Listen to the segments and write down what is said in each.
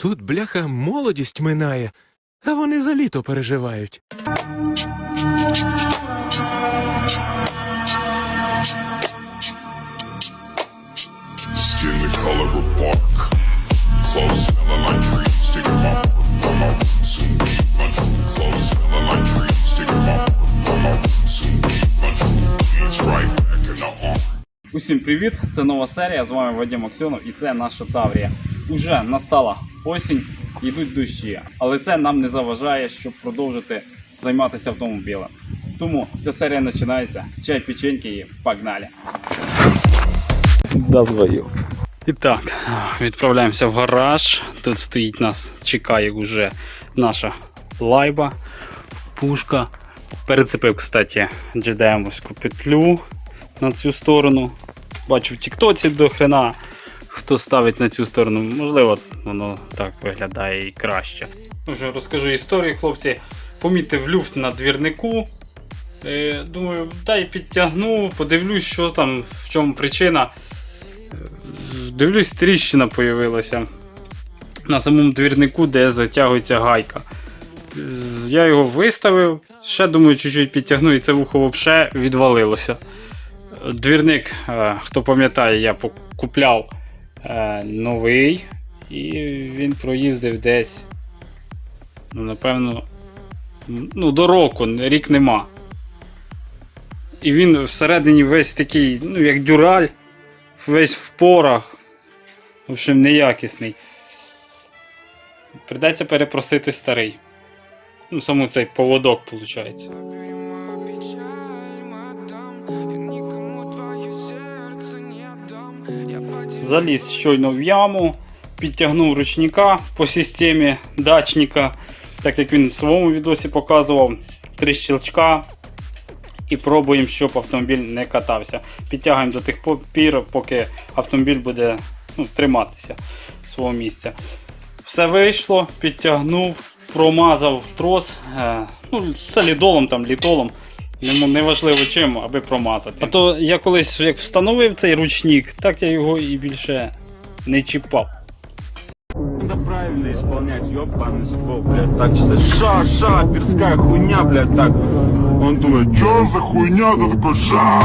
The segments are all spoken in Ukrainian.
Тут, бляха, молодість минає, а вони за літо переживають. Усім привіт! Це нова серія. З вами Вадим Аксьонов і це наша Таврія. Уже настала осінь, йдуть дощі, але це нам не заважає, щоб продовжити займатися автомобілем. Тому ця серія починається. Чай печеньки і погнали! Давай. І так, відправляємося в гараж. Тут стоїть нас, чекає вже наша лайба, пушка. Перецепив, кстати, GDM-овську петлю на цю сторону. Бачу в Тіктоці до хрена, хто ставить на цю сторону. Можливо, воно так виглядає і краще. Ну розкажу історію, хлопці. Помітив люфт на двірнику. Е, думаю, дай підтягну, подивлюсь, що там, в чому причина. Е, Дивлюсь, тріщина появилася на самому двірнику, де затягується гайка. Е, Я його виставив, ще думаю, чуть-чуть підтягну, і це вухо взагалі відвалилося. Двірник, хто пам'ятає, я купляв е, новий, і він проїздив десь. Ну, напевно, ну, до року, рік нема. І він всередині весь такий, ну, як дюраль, весь в порах. В общем, неякісний. Придеться перепросити старий. Ну, саме цей поводок, виходить. Заліз щойно в яму, підтягнув ручника по системі дачника, так як він в своєму відосі показував, три щелчка. І пробуємо, щоб автомобіль не катався. Підтягуємо до тих пір, поки автомобіль буде ну, триматися свого місця. Все вийшло, підтягнув, промазав трос. Е, ну, солідолом, там, літолом. Нему неважливо чим, аби промазати. А то я колись як встановив цей ручник, так я його і більше не чіпав. Надо правильно исполнять ёбаный ствол, блядь, так чисто ша, ша, перская хуйня, блядь, так. Он думает, чё за хуйня, ты такой ша,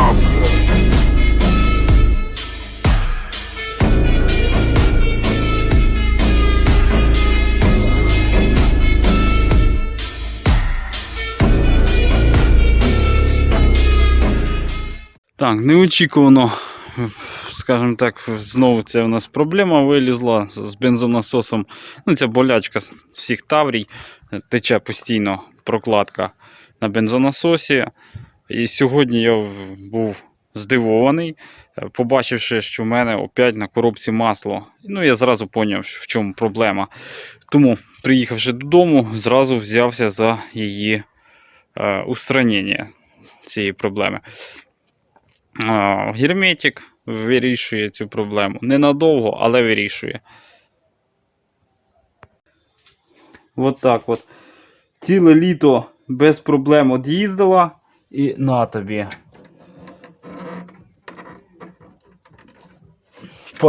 Так, неочікувано, скажімо так, знову це у нас проблема вилізла з бензонасосом. Ну, це болячка всіх таврій. Тече постійно прокладка на бензонасосі. І сьогодні я був здивований, побачивши, що в мене опять на коробці масло. Ну, я зразу зрозумів, в чому проблема. Тому, приїхавши додому, зразу взявся за її е, устранення цієї проблеми. Герметик вирішує цю проблему. Ненадовго, але вирішує. От так от. Ціле літо без проблем од'їздила і на тобі.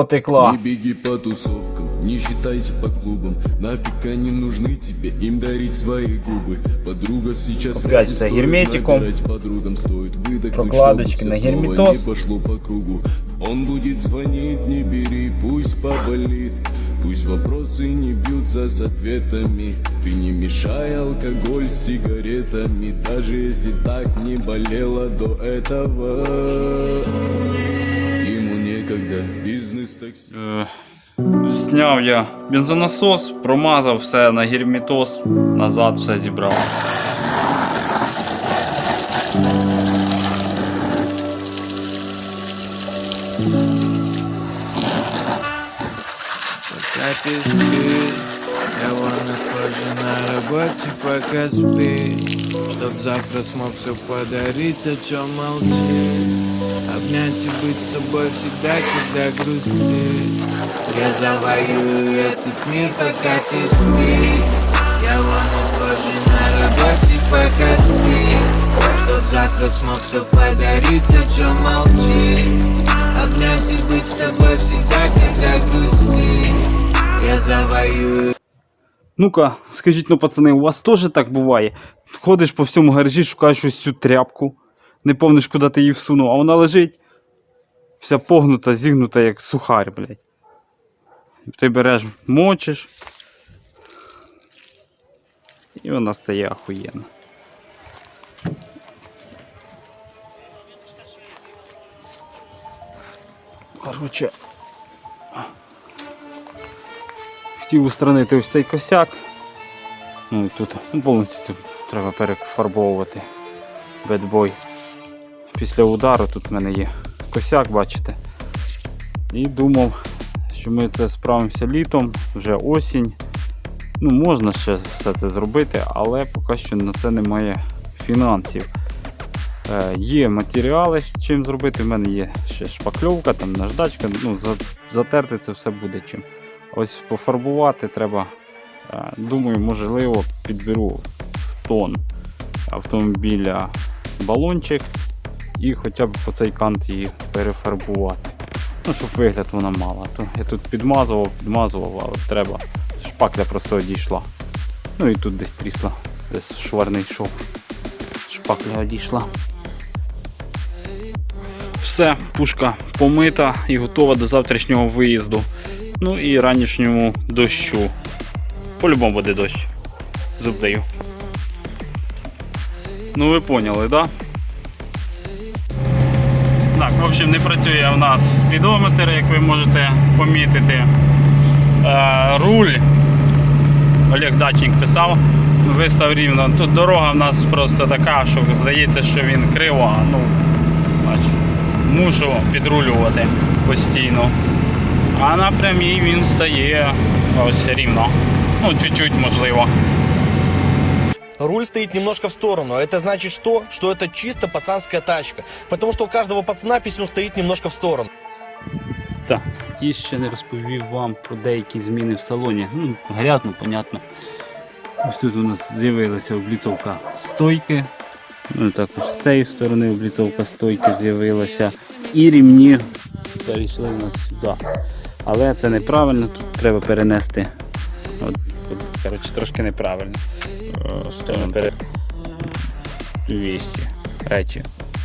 Потекла. Не беги по тусовкам, не считайся по клубам Нафиг они нужны тебе, им дарить свои губы Подруга сейчас Опять за герметиком. подругам стоит выдохнуть, Прокладочки на герметоз. пошло по кругу Он будет звонить, не бери, пусть поболит Пусть вопросы не бьются с ответами Ты не мешай алкоголь с сигаретами Даже если так не болело до этого Е, Зняв я бензонасос, промазав все на герметоз, назад все зібрав. Пока ты спишь, я вон позже на работе, пока спишь Чтоб завтра смог все подарить, о чем молчишь Обнять и быть с тобой всегда, когда грустишь Я завоюю этот мир, пока ты спишь Я вон позже на работе, пока спишь Чтоб завтра смог все подарить, о чем молчишь Обнять и быть с тобой всегда, когда грустишь я завоюю Ну-ка, скажіть, ну, пацани, у вас теж так буває? Ходиш по всьому гаражі, шукаєш ось цю тряпку, не помниш, куди ти її всунув, а вона лежить вся погнута, зігнута, як сухар, блядь. Ти береш, мочиш. І вона стає ахуєнна. Короче. Хотів устранити ось цей косяк. Ну і тут повністю треба перефарбовувати бедбой. Після удару тут в мене є косяк, бачите. І думав, що ми це справимося літом, вже осінь. Ну, можна ще все це зробити, але поки що на це немає фінансів. Е, є матеріали, чим зробити. У мене є ще шпакльовка, там наждачка. Ну, затерти це все буде чим. Ось пофарбувати треба. е, Думаю, можливо, підберу в тон автомобіля балончик і хоча б по цей кант її перефарбувати. Ну, щоб вигляд вона мала. То я тут підмазував, підмазував, але треба. Шпакля просто одійшла. Ну і тут десь трісла, десь шварний йшов. Шпакля одійшла. Все, пушка помита і готова до завтрашнього виїзду. Ну і ранішньому дощу. По-любому буде дощ. Зуб даю. Ну ви поняли. Так, в общем, не працює у нас спідометр, як ви можете помітити. Е, руль. Олег Дачник писав, вистав рівно. Тут дорога в нас просто така, що здається, що він криво, ну, бач, мушу підрулювати постійно. А на прямій він стає ось рівно. Ну, чуть-чуть можливо. Руль стоит немножко в сторону. Это значит что? Что это чисто пацанская тачка. Потому что у каждого пацана писюн стоит немножко в сторону. Так, і ще не розповів вам про деякі зміни в салоні. Ну, грязно, понятно. Ось тут у нас з'явилася обліцовка стойки. Ну, також з цієї сторони обліцовка стойки з'явилася. І рівні перейшли у нас сюди. Але це неправильно, тут треба перенести. От, от, коротше, трошки неправильно. Е, Ставимо пере... вещі, речі.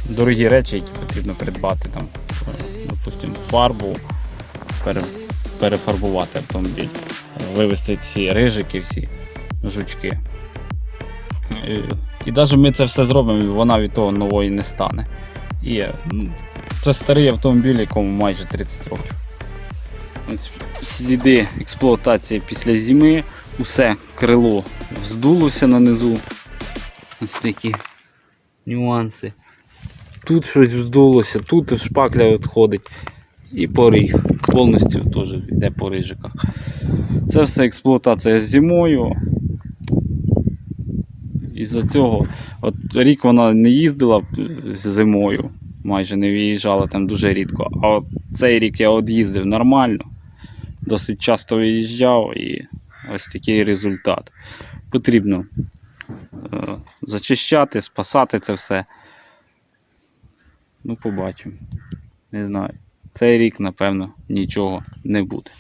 Дорогі речі, які потрібно придбати там, е, допустимо, фарбу, пере, перефарбувати автомобіль, вивести ці рижики, всі жучки. І, і навіть ми це все зробимо, вона від того нової не стане. І е, ну, це старий автомобіль, якому майже 30 років. Сліди експлуатації після зими, усе крило вздулося на низу. Ось такі нюанси. Тут щось вздулося, тут шпакля відходить. І поріг. Повністю теж йде по рижиках. Це все експлуатація зимою. Із-за цього от рік вона не їздила зимою, майже не виїжджала там дуже рідко. А от цей рік я от їздив нормально, досить часто виїжджав і ось такий результат. Потрібно е, зачищати, спасати це все. Ну, побачимо. Не знаю. Цей рік, напевно, нічого не буде.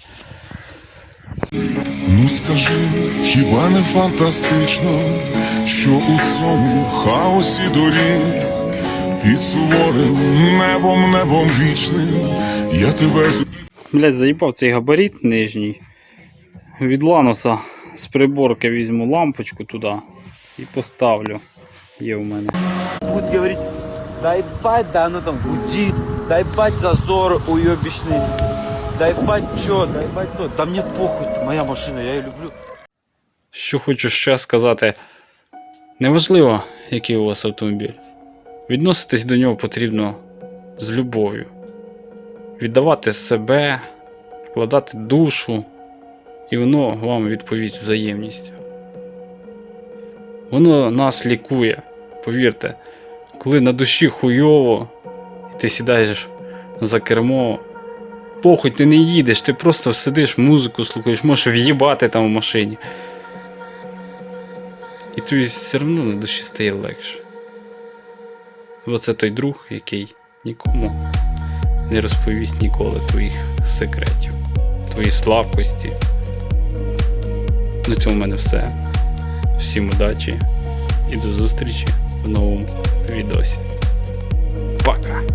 Ну скажи, хіба не фантастично, що у цьому хаосі доріг під суворим небом, небом вічним, я тебе Блять, заїбав цей габарит нижній. Від ланоса з приборки візьму лампочку туди і поставлю. Є у мене. будет говорить, да ебать, да оно там гудит, да ебать зазор уебищный, да ебать чё, да ебать то, да мне похуй, моя машина, я ее люблю. Що хочу ще сказати. Неважливо, який у вас автомобіль. Відноситись до нього потрібно з любов'ю. Віддавати себе, вкладати душу, і воно вам відповість взаємністю. Воно нас лікує, повірте, коли на душі хуйово, і ти сідаєш за кермо, похуй, ти не їдеш, ти просто сидиш, музику слухаєш, можеш в'їбати там в машині. І тобі все одно на душі стає легше. Оце той друг, який нікому не розповість ніколи твоїх секретів, твої слабкості, На цьому в мене все. Всім удачі і до зустрічі в новому відосі. Пока!